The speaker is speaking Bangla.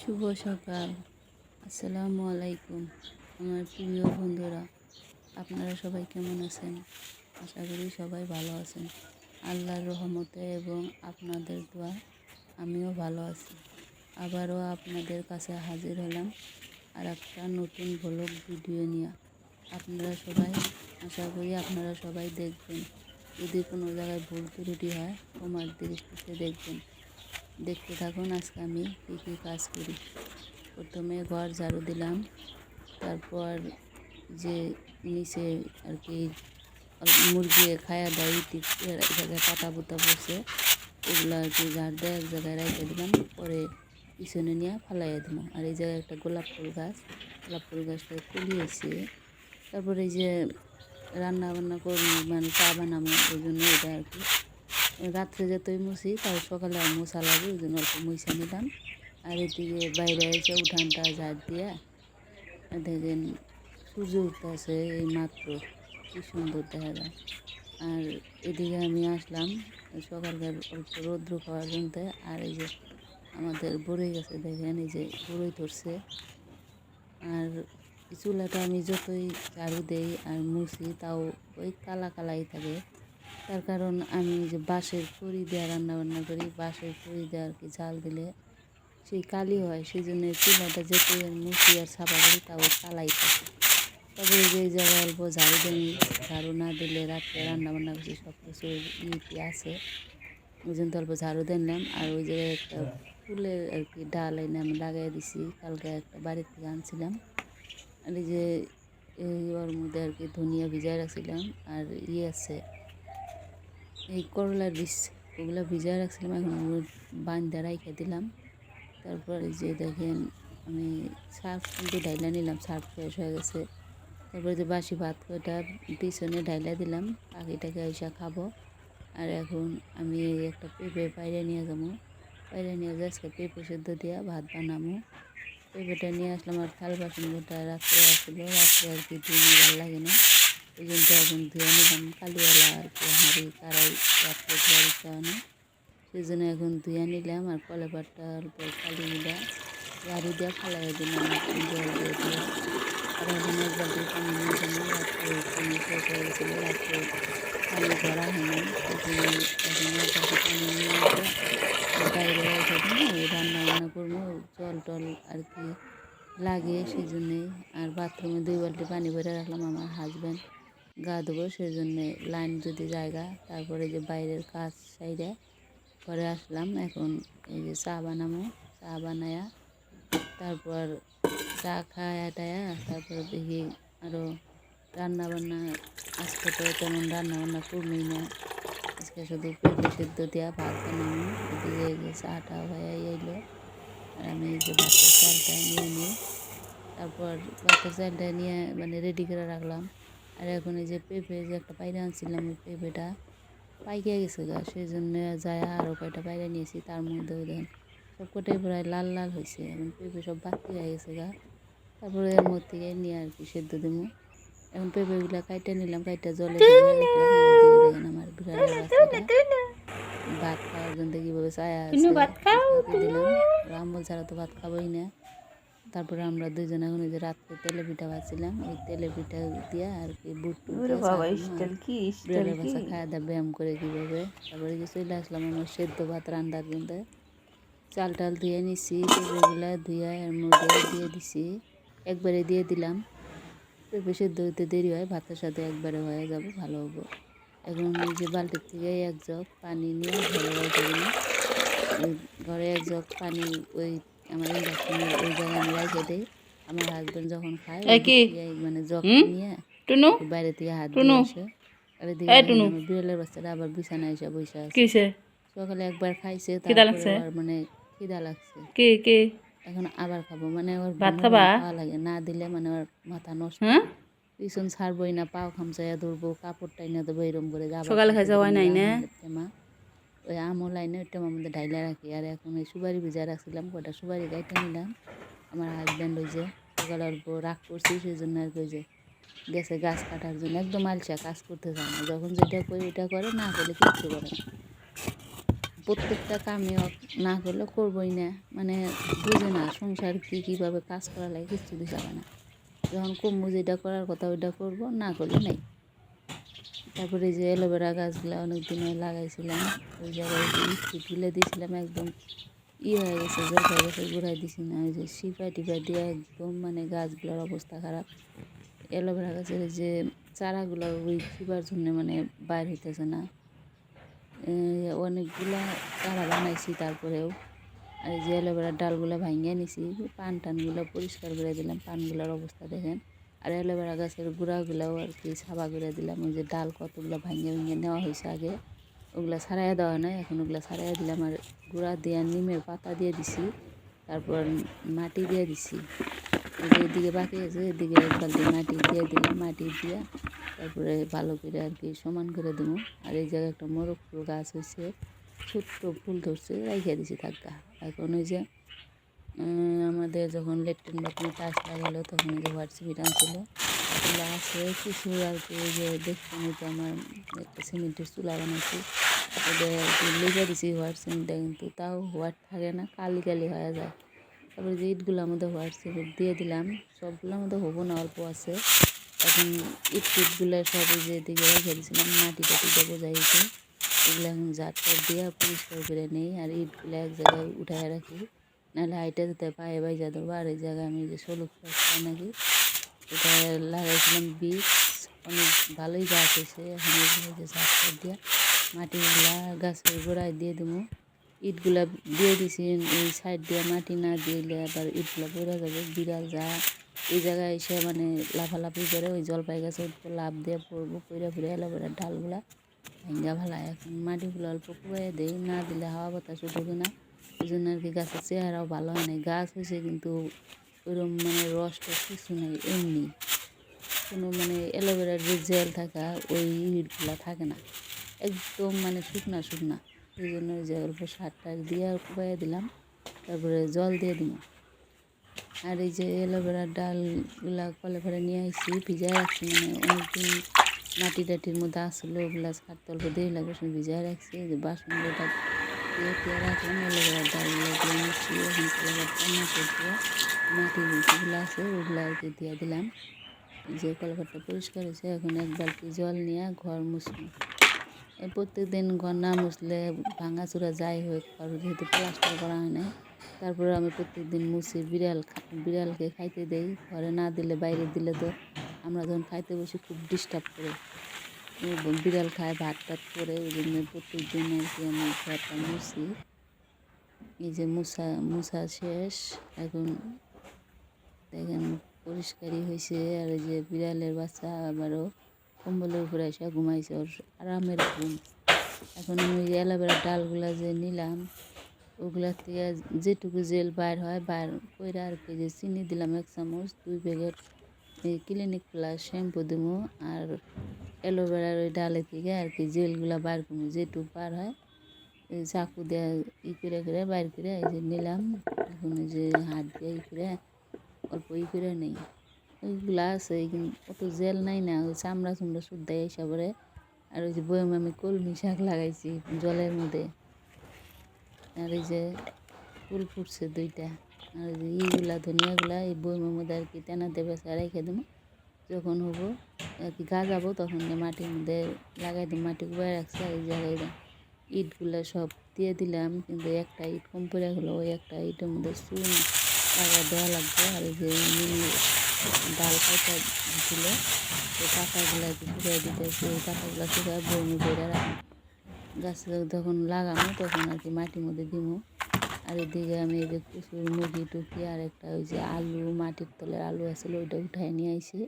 শুভ সকাল। আসসালামু আলাইকুম, আমার প্রিয় বন্ধুরা, আপনারা সবাই কেমন আছেন? আশা করি সবাই ভালো আছেন। আল্লাহর রহমতে এবং আপনাদের দোয়া, আমিও ভালো আছি। আবারও আপনাদের কাছে হাজির হলাম আর একটা নতুন ব্লগ ভিডিও নিয়ে। আপনারা সবাই, আশা করি আপনারা সবাই দেখবেন। যদি কোনো জায়গায় ভুল ত্রুটি হয় তোমার দৃষ্টিতে দেখবেন। দেখতে থাকুন, আজকে আমি কী কী কাজ করি। প্রথমে ঘর ঝাড়ু দিলাম, তারপর যে নিচে আর কি মুরগি খায়া দেয় ইটি এক জায়গায় পাতা পুতা পড়ছে এগুলো আর কি ঝাড় দেয়, এক জায়গায় রেখে দিলাম, পরে পিছনে নিয়ে ফালাইয়া দিলাম। আর এই জায়গায় একটা গোলাপ ফুল গাছ, গোলাপ ফুল গাছটা কুলিয়েছে তারপরে এই যে রান্না বান্না করব মানে চা বানাবো ওই জন্য এটা আর কি রাত্রে যতই মুছি তার সকালে আর মশা লাগে, ওই জন্য অল্প মুছা নিলাম। আর এদিকে বাইরে এসে উঠানটা ঝাড় দিয়া দেখেন সূর্য উঠতেছে এই মাত্র কি সুন্দর দেখা যায়। আর এদিকে আমি আসলাম সকালকার অল্প রৌদ্র পাওয়ার জন্য, আর এই যে আমাদের বড়ই গাছে দেখেন, এই যে বড়ই ধরছে। আর চুলাটা আমি যতই ঝাড়ু দেই আর মুছি, তাও ওই কালা কালাই থাকে। তার কারণ আমি যে বাঁশের খড়ি দেওয়া রান্নাবান্না করি, বাঁশের খড়ি দেওয়া আর কি জাল দিলে সেই কালি হয় সেই জন্য চুলাটা যেতে মুছি আর ছাপা করি, তাও কালাই থাকে। তবে যে জায়গায় অল্প ঝাড়ু দিই, ঝাড়ু না দিলে রাত্রে রান্নাবান্না করছি সব কিছু ইটি আছে। ওই জন্য অল্প ঝাড়ু দিলাম আর ওই জায়গায় একটা ফুলের আর কি ডাল এনে আমি লাগাই দিছি, কালকে একটা বাড়ির থেকে আনছিলাম। আর এই যে ওর মধ্যে আর কি ধনিয়া ভিজাই রাখছিলাম, আর ইয়ে আছে এই করলার বীজ ওগুলো ভিজায় রাখছিলাম, এখন ওগুলো বান্ধা রাইখে দিলাম। তারপর যে দেখেন, আমি সার্ফ কিন্তু ডাইলা নিলাম, সার্ফ ফ্রেশ হয়ে গেছে। তারপরে যে বাসি ভাত কটা পিছনে ডাইলা দিলাম পাখিটাকে এসে খাব। আর এখন আমি একটা পেঁপে বাইরে নিয়ে যাব। বাইরে নিয়ে যাই, আজকে পেঁপে সেদ্ধ দিয়ে ভাত বানাবো। পেঁপেটা নিয়ে আসলাম, আর থাল বাসন রাত্রে আসলো, রাত্রে আর কি ভালো লাগে না। এই এখন ধুয়ে নিলাম। কালিওয়ালা আর কি হাঁড়ি কারাই রাত্রে ধোয়ার হয় সেই জন্য এখন ধুয়ে নিলাম আর কলেপাটটা অল্প কালি মিলা গাড়ি দিয়ে ফালাই দিলাম জল দিয়ে দিয়ে। আর এখন এক বালতি পানি নিয়ে জন্য রাত্রে পানি শেষ রাত্রে পানি ধরা হয়নি। এখন এখন এক বালতি পানি নিয়ে বাইরে ওই রান্না বান্না করব, জল টল আর কি লাগে সেই জন্যে আর বাথরুমে দুই বালতি পানি ভরে রাখলাম আমার হাজব্যান্ড গা দেবো সেই জন্যে লাইন যদি জায়গা, তারপরে যে বাইরের কাজ সাইডে করে আসলাম, এখন এই যে চা বানাবো, চা বানায়া তারপর চা খায়া টায়া তারপর দেখি আরও রান্না বান্না আজকে তো তেমন রান্না বান্না করবই না। আজকে শুধু পেঁপে সেদ্ধ দেওয়া ভাত বানাবো, এদিকে এই যে চাটা হয়ে এলো আর আমি এই যে ভাতের চালটা নিয়ে নিই, তারপর ভাতের চালটা নিয়ে মানে রেডি করে রাখলাম। আর এখন এই যে পেঁপে যে একটা পায়রা আনছিলাম ওই পেঁপেটা পাইকে গেছে গা সেই জন্য যায় আরও কয়টা পায়রা নিয়েছি তার মধ্যেও দেন সব কটাই প্রায় লাল লাল হয়েছে এখন পেঁপে সব বাকি হয়ে গেছে গা। তারপরে এর মধ্যে থেকে নিয়ে আর কি সেদ্ধ দেবো এখন পেঁপেগুলো কাইটে নিলাম কাইটা জলে দেখেন আমার বাচ্চাটা। ভাত খাওয়ার জন্য কীভাবে চায়া দিলাম। রামবল ছাড়া তো ভাত খাবোই না। তারপরে আমরা দুইজন এখন ওই যে রাত্রে তেলে পিঠা ভাজছিলাম ওই তেলে পিঠা দিয়া আর কি বুট আর কি কি? খাওয়া দাওয়া ব্যায়াম করে কীভাবে। তারপরে যে চলে আসলাম আমার সেদ্ধ ভাত রান্নার জন্য। চাল টাল ধুয়ে নিছি পেঁপেগুলা ধুয়ে এর মধ্যে দিয়ে দিছি একবারে দিয়ে দিলাম। পেঁপে সেদ্ধ হইতে দেরি হয় ভাতের সাথে একবারে হয়ে যাবে ভালো হব। এখন এই যে বালতির থেকে এক জগ পানি নিয়ে ঘরে ঘরে এক জগ পানি ওই আমার ওই জায়গায় আমি রেখে দিই আমার হাজব্যান্ড যখন খায় মানে জগ নিয়ে টুনু? বাইরে থেকে হাত টুনু? আর বিড়ালের বাচ্চাটা আবার বিছানায় এসে বসে আছে। সকালে একবার খাইছে তারপরে মানে খিদা লাগছে। কে কে? এখন আবার খাব মানে ওর ভাত ঘুম খাবা? খাওয়া লাগে না দিলে মানে ওর মাথা নষ্ট। হ্যাঁ? পিছন ছাড়বই না পাও খামচাইয়া ধরবো কাপড় টাইনা দেবো এরম করে যাব সকালে খাইছে হয় নাই না? টেমা ওই আমও লাইনে ওইটা মধ্যে ঢাইলা রাখি। আর এখন ওই সুপারি ভিজা রাখছিলাম কটা সুপারি গাইতে নিলাম। আমার হাজব্যান্ড ওই যে সকালে অল্প রাগ করছি সেই জন্য আর ওই যে গেছে গাছ কাটার জন্য, একদম আলসা, কাজ করতে চায় না। যখন যেটা করি ওইটা করে, না করলে কিচ্ছু করে না। প্রত্যেকটা কামে না করলে করবোই না। মানে বুঝে না সংসার কী, কীভাবে কাজ করা লাগে কিচ্ছু পায় না। যখন কমবো যেটা করার কথা, ওইটা করব, না করলে নেই। তারপরে যে অ্যালোভেরা গাছগুলো অনেক দিন আগে লাগাইছিলাম, ওই জায়গায় তুলে দিয়েছিলাম একদম ই হয়ে গেছে জল হয়ে গেছে, ঘুরাই দিছি না, ওই যে শিপা টিপা দিয়ে একদম মানে গাছগুলোর অবস্থা খারাপ। অ্যালোভেরা গাছের যে চারাগুলো ওই শিপার জন্য মানে বাইর হইতেছে না। অনেকগুলা চারা বানাইছি তারপরেও, আর যে অ্যালোভেরার ডালগুলো ভাঙিয়ে নিছি পান টানগুলো পরিষ্কার করে দিলাম, পানগুলোর অবস্থা দেখেন। আর অ্যালোভেরা গাছের গুঁড়াগুলোও আর কি সাবা করে দিলাম। ওই যে ডাল কতগুলো ভাঙিয়ে ভেঙে নেওয়া হয়েছে আগে, ওগুলো ছাড়াইয়া দেওয়া নাই, এখন ওগুলো ছাড়াইয়া দিলাম আর গুঁড়া দিয়ে নিমের পাতা দিয়ে দিছি, তারপর মাটি দিয়ে দিছি। এদিকে বাকি আছে, এদিকে বালতি মাটি দিয়ে দিলাম, মাটি দিয়ে তারপরে ভালো করে আর কি সমান করে দেবো আর এই জায়গায় একটা মোরগ ফুল গাছ হয়েছে, ছোট্ট ফুল ধরছে, রাইখা দিছি থাকা এখন ওই যে আমাদের যখন লেট্রিন বাথরুমে টাচ লাগালো, তখন যে হোয়াইট সিমেন্ট আনছিল আছে কিছু আর কি যে ওই যে আমার একটা সিমেন্টের চুলা বানাইছি। ওটা লেগে দিছি হোয়াইট সিমেন্টটা কিন্তু তাও হোয়াইট থাকে না, কালি কালি হয়ে যায়। তারপরে যে ইটগুলোর মধ্যে হোয়াইট সিমেন্ট দিয়ে দিলাম সবগুলোর মধ্যে হব না, অল্প আছে। এখন ইট টিটগুলো সব যে দিকে রেখে দিয়েছিলাম, মাটি টাটিটা বোঝা গেছে এগুলো এখন ঝাড় দিয়ে পরিষ্কার করে নিই, আর ইটগুলো এক জায়গায় উঠায় রাখি। নাহলে হাইটে যেতে পায়ে বাইজা দেবো আর এই জায়গায় আমি যে সলুক নাকি, এটা লাগাইছিলাম বীজ, অনেক ভালোই গাছ হয়েছে, এখন এগুলো যে টাড় দিয়ে মাটিগুলা গাছের গোড়ায় দিয়ে দেবো ইটগুলা দিয়ে দিছি, এই সাইড দিয়ে মাটি না দিলে আবার ইটগুলা পড়ে যাবে, বিড়াল যা, এই জায়গায় এসে মানে লাফালাফি করে ওই জলপাই গাছে উঠবো লাভ দিয়ে পড়ব, পড়ে পড়ে এলোভেরার ডালগুলা ভেঙ্গা ভালা এখন মাটিগুলো অল্প কুড়াইয়ে দেই, না দিলে হাওয়া বাতাস ঢুকে না। ওই জন্য আর কি গাছের চেহারাও ভালো হয় না গাছ হয়েছে কিন্তু ওইরকম মানে রসটা কিছু নেই, এমনি। কোনো মানে অ্যালোভেরার যে জেল থাকা ওই ইটগুলো থাকে না। একদম মানে শুকনা শুকনা। এই জন্য ওই যে অল্প সার টার দিয়ে আর কুবাইয়ে দিলাম, তারপরে জল দিয়ে দিব আর এই যে অ্যালোভেরার ডালগুলা কলে করে নিয়ে আসছি ভিজায় রাখছি মানে অনেকদিন মাটি টাটির মধ্যে আসলো ওগুলা সার অল্প দিয়ে ভিজায় রাখছি। এই যে বাসনগুলোটা দিয়ে দিয়ে রাখলাম অ্যালোভেরার ডালগুলো দিয়ে নিচ্ছি। এখন কলাপাতা মাটি দিয়ে মাটির যেগুলো আছে, ওগুলো কি দিয়ে দিলাম। যে কলাপাতটা পরিষ্কার হয়েছে, এখন এক বালতি জল নিয়ে ঘর মুছবো। এই প্রত্যেক দিন ঘর না মুছলে যাই হোক আর যেহেতু প্লাস্টার করা হয় না তারপরে আমি প্রত্যেক দিন মুছি বিড়াল বিড়ালকে খাইতে দেই। ঘরে না দিলে বাইরে দিলে তো আমরা যখন খাইতে বসি খুব ডিস্টার্ব করে। বিড়াল খায়, ভাত টাত করে, ওই জন্য প্রত্যেক দিন আর কি আমি ঘরটা মুছি। এই যে মুছা মুছা শেষ, এখন দেখেন পরিষ্কারই হয়েছে আর যে বিড়ালের বাচ্চা আবারও কম্বলের উপরে এসে ঘুমাইছে, ওর আরামের ঘুম। এখন আমি অ্যালোভেরা ডালগুলা যে নিলাম ওগুলার থেকে যেটুকু জেল বাইর হয়, বাইর কইরা আর কি যে চিনি দিলাম এক চামচ, দুই প্যাকেট এই ক্লিনিক প্লাস শ্যাম্পু দেবো আর অ্যালোভেরার ওই ডালে থেকে আর কি জেলগুলা বার করব যেটুকু বার হয়, এই চাকু দিয়ে ই করে করে বাইর করে এই যে নিলাম। এখন যে হাত দিয়ে ই করে, অল্প ই করে নেই। ওইগুলো আছে অত জেল নাই না, ওই চামড়া চুমড়া শুদ্ধ এইসবরে আর ওই যে বয়মে আমি কলমি শাক লাগাইছি জলের মধ্যে। আর এই যে ফুল ফুটছে দুইটা। আর ইগুলা ধনিয়াগুলা, এই বয়মের মধ্যে আর কি তেনাতে বেসা রেখে দেবো যখন হব আর কি গাছ যাব তখন মাটির মধ্যে লাগাই দেবো মাটি কুবাই রাখছি আর জায়গায় ইটগুলা সব দিয়ে দিলাম। কিন্তু একটা ইট কম পড়ে গেলো, ওই একটা ইটের মধ্যে চুন লাগা দেওয়া লাগবে। আর এই যে ডাল কাটা দিছিল, ওই পাতাগুলো শুকিয়ে দিতেছে। ওই পাতাগুলো শুকিয়ে বমি করে গাছ যখন লাগানো তখন আর কি মাটির মধ্যে দিমু। আর এদিকে আমি এই যে মুরগি টুকি আর একটা ওই যে আলু, মাটির তলের আলু আছিল ওইটা উঠাই নিয়ে আইছি।